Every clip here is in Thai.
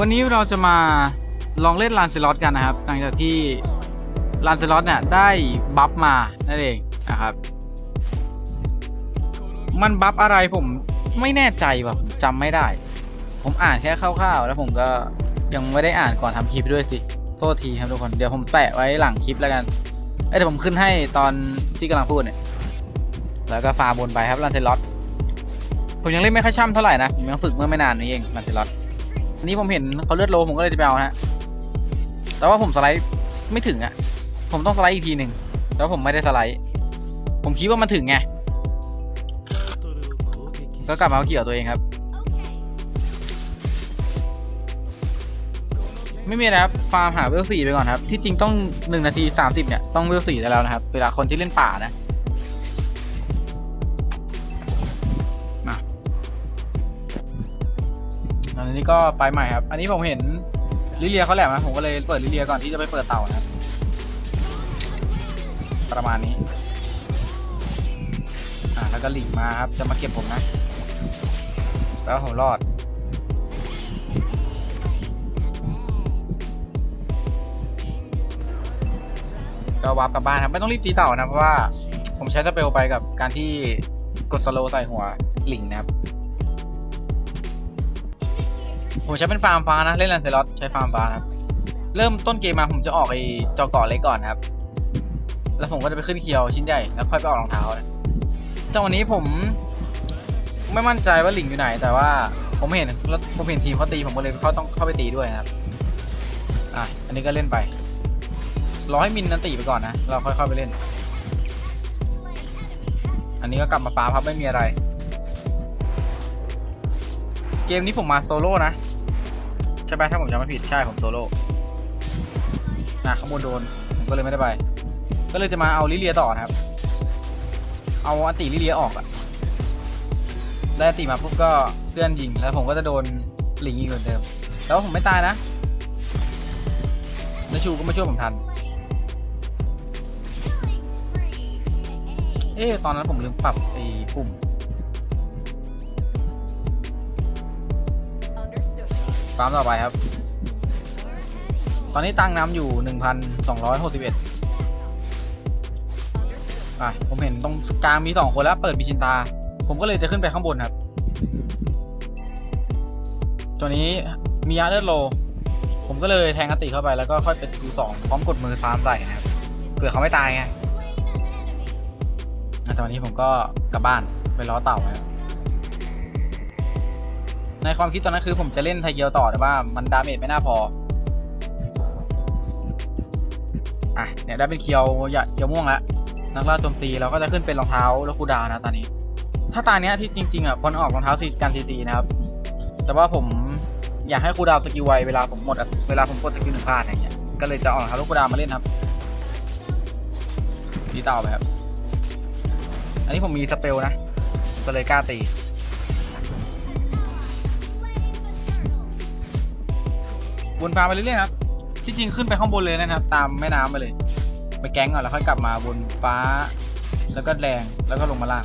วันนี้เราจะมาลองเล่นลานเซลอตกันนะครับ หลังจากที่ลานเซลอตเนี่ยได้บัฟมานั่นเองนะครับ มันบัฟอะไรผมไม่แน่ใจว่ะผมจำไม่ได้ ผมอ่านแค่คร่าวๆ แล้วผมก็ยังไม่ได้อ่านก่อนทำคลิปด้วยสิ โทษทีครับทุกคน เดี๋ยวผมแปะไว้หลังคลิปแล้วกันเอ้ยเดี๋ยวผมขึ้นให้ตอนที่กำลังพูดเนี่ย แล้วก็ฟาบนไปครับลานเซลอตผมยังเล่นไม่ค่อยช่ำเท่าไหร่นะผมยังฝึกเมื่อไม่นานนี้เองลานเซลอต อันนี้ผมเห็นเขาเลือดโลผมก็เลยจะไปเอานะแต่ว่าผมสไลด์ไม่ถึงอะ่ะผมต้องสไลด์อีกทีหนึ่งแต่ว่าผมไม่ได้สไลด์ ผมคิดว่ามันถึงไง ก็กลับมาเอาเกี่ยวตัวเองครับ ไม่มีนะครับ ฟาร์มหาเวลสี่ไปก่อนครับ ที่จริงต้องหนึ่งนาทีสามสิบเนี่ยต้องเวลสี่ได้แล้วนะครับ เวลาคนที่เล่นป่านะ อันนี้ก็ไปใหม่ครับ อันนี้ผมเห็นลิเลียเขาแหลมนะผมก็เลยเปิดลิเลียก่อนที่จะไปเปิดเต่านะครับประมาณนี้อ่าแล้วก็หลีกมาครับ จะมาเก็บผมนะ แล้วผมรอด ก็วาร์ปกลับบ้านครับ ไม่ต้องรีบตีเต่านะ เพราะว่าผมใช้สเปลไปกับการที่กดสโลว์ใส่หัวหลิงนะครับ ผมใช้เป็นฟาร์มฟ้านะ เล่นแลนเซลอตใช้ฟาร์มฟ้าครับ เริ่มต้นเกมมาผมจะออกไอ้จอเกาะเล็กก่อนนะครับ แล้วผมก็จะไปขึ้นเคียวชิ้นใหญ่ แล้วค่อยไปออกรองเท้านะจังวันนี้ผมไม่มั่นใจว่าหลิงอยู่ไหน แต่ว่าผมเห็นแล้วผมเห็นทีมเขาตีผมก็เลยเขาต้องเข้าไปตีด้วยนะครับ อะ อันนี้ก็เล่นไป รอให้มินนันตีไปก่อนนะ เราค่อยเข้าไปเล่น อันนี้ก็กลับมาฟาร์มครับไม่มีอะไร เกมนี้ผมมาโซโล่นะ ใช่ไหมถ้าผมจำไม่ผิดใช่ผมโซโล่นะข้างบนโดนผมก็เลยไม่ได้ไป ก็เลยจะมาเอาลิเลียต่อนะครับ เอาอันติลิเลียออกอะได้อันติมาปุ๊บก็เลื่อนยิงแล้วผมก็จะโดนหลิงยิงเหมือนเดิมแต่ว่าผมไม่ตายนะแล้วชูก็มาช่วยผมทัน เอ๊ะตอนนั้นผมลืมปรับไอ้ปุ่ม ฟาร์มต่อไปครับ ตอนนี้ตั้งน้ำอยู่ 1,261อะผมเห็นตรงกลางมีสองคนแล้ว เปิดบิชินตา ผมก็เลยจะขึ้นไปข้างบนครับ ตัวนี้มียาเลือดโล ผมก็เลยแทงกติเข้าไปแล้วก็ค่อยเป็นคิวสองพร้อมกดมือฟาร์มใส่นะครับเผื่อเขาไม่ตายไงอะตอนนี้ผมก็กลับบ้านไปล้อเต่าครับ ในความคิดตอนนั้นคือผมจะเล่นไทเกียวต่อแต่ว่ามันดาเมจไม่น่าพอ อะเนี่ยได้เป็นเคียวอย่าเคียวม่วงแล้วนักล่าโจมตีเราก็จะขึ้นเป็นรองเท้าแล้วคูดานะตอนนี้ ถ้าตาเนี้ยที่จริงๆอะควรออกรองเท้าซีการซีซีนะครับ แต่ว่าผมอยากให้คูดาวสกิลไวเวลาผมหมดเวลาผมกดสกิลหนึ่งพลาดอย่างเงี้ยก็เลยจะออกรองเท้าลูกคูดาวมาเล่นครับตีเต่าไปครับ อันนี้ผมมีสเปลนะก็เลยกล้าตี วนฟ้าไปเรื่อยๆครับที่จริงขึ้นไปข้างบนเลยนะครับ ตามแม่น้ำไปเลย ไปแก๊งก่อนแล้วค่อยกลับมาบนฟ้า แล้วก็แดงแล้วก็ลงมาล่าง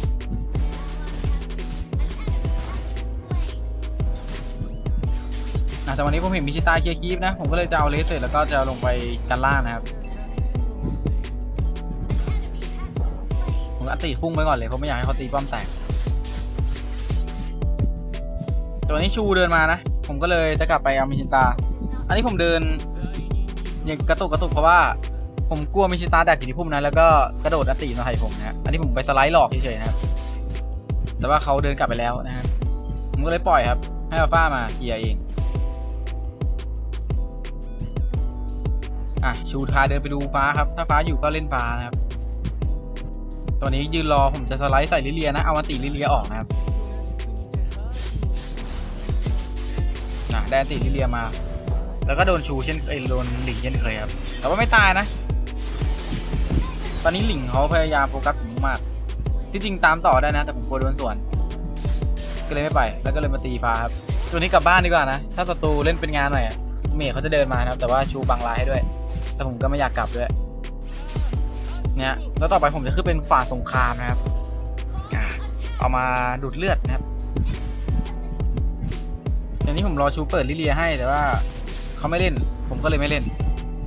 อะแต่วันนี้ผมเห็นมิชิตาเคลียร์คีฟนะ ผมก็เลยจะเอาเลสเสร็จแล้วก็จะลงไปกันล่างนะครับ ผมก็ตีพุ่งไปก่อนเลยเพราะไม่อยากให้เขาตีป้อมแตกตัวนี้ชูเดินมานะ ผมก็เลยจะกลับไปเอามิชิตา อันนี้ผมเดินอย่างกระตุกกระตุกเพราะว่า ผมกลัวมิชิตาดักอยู่ที่พุ่มนั้นแล้วก็กระโดดอัตติมาใส่ผมนะฮะอันนี้ผมไปสไลด์หลอกเฉยๆนะครับ แต่ว่าเขาเดินกลับไปแล้วนะครับผมก็เลยปล่อยครับ ให้อัลฟามาเคลียร์เองอะชูทาเดินไปดูฟ้าครับ ถ้าฟ้าอยู่ก็เล่นฟ้านะครับ ตอนนี้ยืนรอผมจะสไลด์ใส่ลิเลียนะ เอาอัติลิเลียออกนะครับอะได้อันติลิเลียมา แล้วก็โดนชูเช่นไอยโดนหลิงเช่นเคยครับ แต่ว่าไม่ตายนะ ตอนนี้หลิงเขาพยายามโฟกัสผมมาก ที่จริงตามต่อได้นะ แต่ผมกลัวโดนสวน ก็เลยไม่ไป แล้วก็เลยมาตีฟ้าครับ ตัวนี้กลับบ้านดีกว่านะ ถ้าศัตรูเล่นเป็นงานหน่อยเมย์เขาจะเดินมานะครับ แต่ว่าชูบังลายให้ด้วย แต่ผมก็ไม่อยากกลับด้วย เนี่ย แล้วต่อไปผมจะขึ้นเป็นฝ่าสงครามนะครับ เอามาดูดเลือดนะครับอย่างนี้ผมรอชูเปิดลิเลียให้แต่ว่า เขาไม่เล่น ผมก็เลยไม่เล่น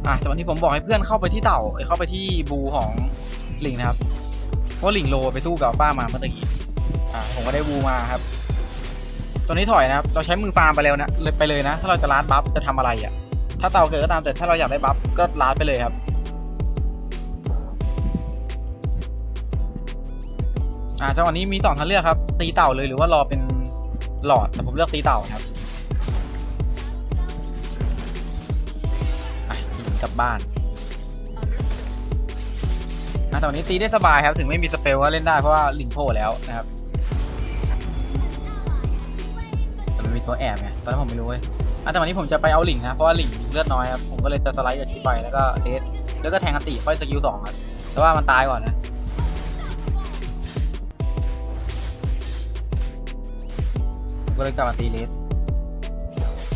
อะจากวันที่ผมบอกให้เพื่อนเข้าไปที่เต่าเข้าไปที่บูของหลิงนะครับ เพราะหลิงโลไปสู้กับอัลฟ้ามาเมื่อตะกี้ อ่าผมก็ได้บูมาครับตัวนี้ถอยนะครับ เราใช้มือฟาร์มไปแล้วนะเลยไปเลยนะ ถ้าเราจะลาดบัฟจะทำอะไรอะ ถ้าเต่าเกิดก็ตามแต่ถ้าเราอยากได้บัฟก็ลาดไปเลยครับอ่าจังหวะนี้มีสองทางเลือกครับตีเต่าเลยหรือว่ารอเป็นหลอดแต่ผมเลือกตีเต่าครับ กลับบ้านอะแต่วันนี้ตีได้สบายครับ ถึงไม่มีสเปลก็เล่นได้เพราะว่าลิงโผล่แล้วนะครับแต่มันมีตัวแอบไงตอนนั้นผมไม่รู้เว้ยอะแต่วันนี้ผมจะไปเอาหลิงนะเพราะว่าหลิงเลือดน้อยครับผมก็เลยจะสไลด์กับชิปไปแล้วก็เดสแล้วก็แทงอันติค่อยสกิลสองครับแต่ว่ามันตายก่อนนะก็เลยกลับมาตีเลส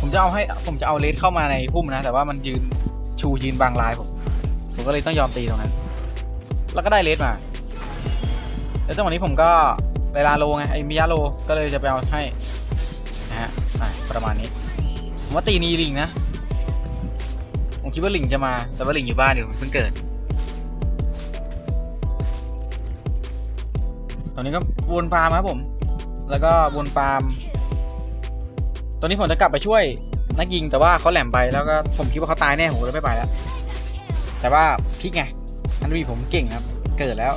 ผมจะเอาให้ผมจะเอาเลสเข้ามาในพุ่มนะ แต่ว่ามันยืน ชูยืนบางลายผม ผมก็เลยต้องยอมตีตรงนั้น แล้วก็ได้เลสมา แล้วจังหวะนี้ผมก็เวลาโลไงไอ้มิยาโลก็เลยจะไปเอาให้นะฮะอะประมาณนี้ผมว่าตีนีลิงนะ ผมคิดว่าลิงจะมา แต่ว่าลิงอยู่บ้านอยู่เพิ่งเกิด ตอนนี้ก็วนฟาร์มครับผม แล้วก็วนฟาร์มตอนนี้ผมจะกลับไปช่วย นักยิงแต่ว่าเขาแหลมไปแล้วก็ผมคิดว่าเขาตายแน่ผมเลยไม่ไปแล้ว แต่ว่าพลิกไงอันวีผมเก่งครับ เกิดแล้ว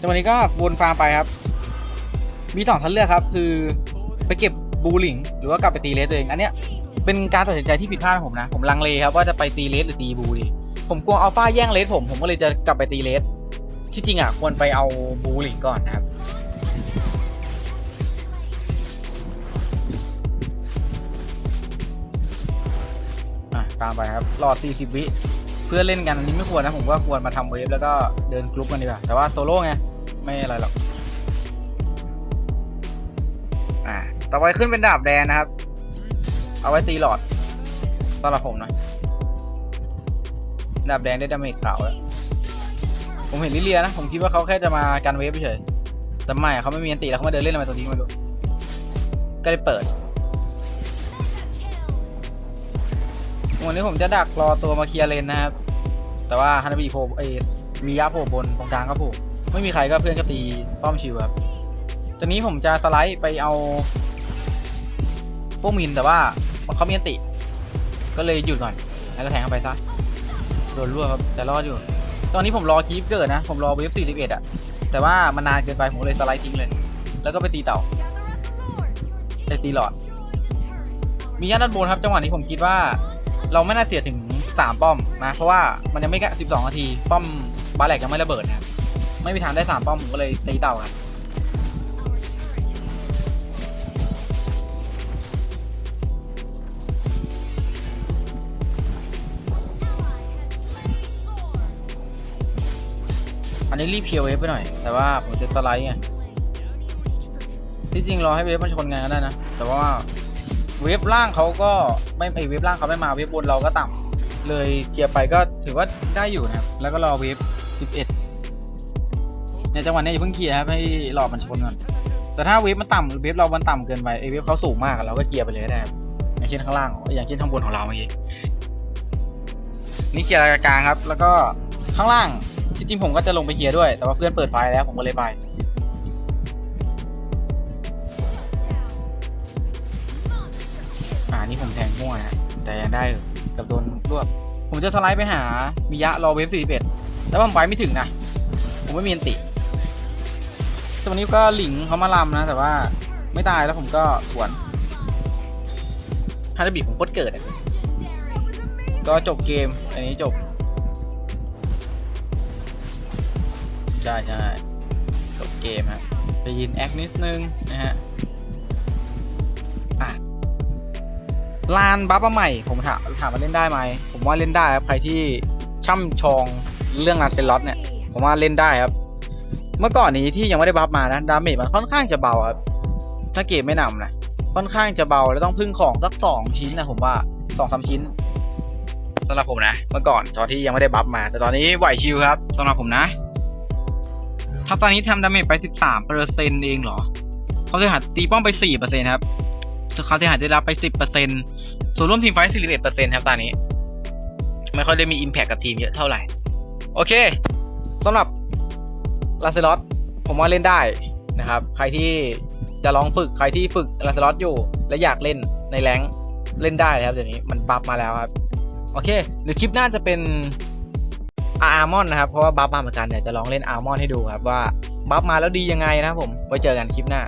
จังหวะนี้ก็วนฟาร์มไปครับ มีสองทางเลือกครับ คือไปเก็บบูลิงหรือว่ากลับไปตีเลสตัวเองอันเนี้ยเป็นการตัดสินใจที่ผิดพลาดของผมนะ ผมลังเลครับว่าจะไปตีเลสหรือตีบูดีผมกลัวอัลฟาแย่งเลสผมผมก็เลยจะกลับไปตีเลสที่จริงอะควรไปเอาบูลิงก่อนนะครับ ตามไปครับ รอ 40 วิเพื่อเล่นกันอันนี้ไม่ควรนะ ผมว่าควรมาทำเวฟแล้วก็เดินกรุ๊ปกันดีกว่า แต่ว่าโซโล่ไง ไม่อะไรหรอก อ่า ต่อไปขึ้นเป็นดาบแดงนะครับ เอาไว้ตีหลอดสำหรับผมหน่อยดาบแดงได้ดาเมจเก่าแล้ว ผมเห็นลิเลียนะ ผมคิดว่าเขาแค่จะมากันเวฟเฉย แต่ไม่เขาไม่มีอันติแล้วเขามาเดินเล่นอะไรตรงนี้ไม่รู้ ก็เลยเปิด วันนี้ผมจะดักรอตัวมาเคลียร์เลนนะครับ แต่ว่าฮานาบิโผล่เอมียะโผล่บนตรงกลางก็โผล่ไม่มีใครก็เพื่อนก็ตีป้อมชิวครับตอนนี้ผมจะสไลด์ไปเอาพวกมินแต่ว่าเขามีอันติ ก็เลยหยุดก่อน แล้วก็แทงเข้าไปซะ โดนรั่วครับแต่รอดอยู่ ตอนนี้ผมรอคีฟเกิดนะ ผมรอเวฟ41อะแต่ว่ามันนานเกินไปผมเลยสไลด์ทิ้งเลย แล้วก็ไปตีเต่าไปตีหลอด มีย่าด้านบนครับ จังหวะนี้ผมคิดว่า เราไม่น่าเสียถึงสามป้อมนะเพราะว่ามันยังไม่แค่สิบสองนาที ป้อมบาแหลกยังไม่ระเบิดนะครับไม่มีทางได้สามป้อมผมก็เลยตีเต่ากันอันนี้รีบเคียร์เวฟไปหน่อย แต่ว่าผมจะสไลด์ไงที่จริงรอให้เวฟมันชนกันก็ได้นะ แต่ว่า เวฟล่างเขาก็ไม่ไอเวฟล่างเขาไม่มาเวฟบนเราก็ต่ำเลยเคลียร์ไปก็ถือว่าได้อยู่นะครับแล้วก็รอเวฟ11ในจังหวะนี้อย่าเพิ่งเคลียร์ครับให้รอมันชนก่อนแต่ถ้าเวฟมันต่ำเวฟเรามันต่ำเกินไปไอเวฟเขาสูงมากเราก็เคลียร์ไปเลยได้ครับอย่างเช่นข้างล่างอย่างเช่นข้างบนของเราเมื่อกี้นี่เคลียร์กลางครับ แล้วก็ข้างล่างที่จริงผมก็จะลงไปเคลียร์ด้วย แต่ว่าเพื่อนเปิดไฟแล้วผมก็เลยไป นี่ผมแทงมั่วนะแต่ยังได้กับโดนรวบผมจะสไลด์ไปหามิยะรอเวฟ41แต่ว่าผมไปไม่ถึงนะ ผมไม่มีอันติตรงนี้ก็หลิงเขามาลำนะ แต่ว่าไม่ตายแล้วผมก็สวนฮาร์ดบีผมโคตรเกิดก็จบเกม อันนี้จบ ใช่ใช่จบเกมฮะไปยินแอคนิดนึงนะฮะ ลานบัฟมาใหม่ ผมถามถามว่าเล่นได้ไหม ผมว่าเล่นได้ครับ ใครที่ช่ำชองเรื่องลานเซนล็อตเนี่ย ผมว่าเล่นได้ครับ เมื่อก่อนนี้ที่ยังไม่ได้บัฟมานะ ดาเมจมันค่อนข้างจะเบาครับ ถ้าเกมไม่นำนะ ค่อนข้างจะเบาแล้วต้องพึ่งของสักสองชิ้นนะผมว่าสองสามชิ้นสำหรับผมนะ เมื่อก่อนตอนที่ยังไม่ได้บัฟมา แต่ตอนนี้ไหวชิวครับสำหรับผมนะถ้าตอนนี้ทำดาเมจไป 13เปอร์เซ็นต์เองเหรอเขาจะหัดตีป้อมไป4เปอร์เซ็นต์ครับ ความเสียหายได้รับไปสิบเปอร์เซ็นต์ส่วนร่วมทีมไฟสิบเอ็ดเปอร์เซ็นต์ครับตอนนี้ ไม่ค่อยได้มีอิมแพคกับทีมเยอะเท่าไหร่ โอเคสำหรับลาเซลอสผมว่าเล่นได้นะครับ ใครที่จะลองฝึกใครที่ฝึกลาเซลอสอยู่ และอยากเล่นในแรงเล่นได้ครับเดี๋ยวนี้มันบัฟมาแล้วครับ โอเคเดี๋ยวคลิปหน้าจะเป็นอาร์มอนนะครับ เพราะว่าบัฟมาเหมือนกันเดี๋ยวจะลองเล่นอาร์มอนให้ดูครับว่าบัฟมาแล้วดียังไงนะครับผม ไว้เจอกันคลิปหน้า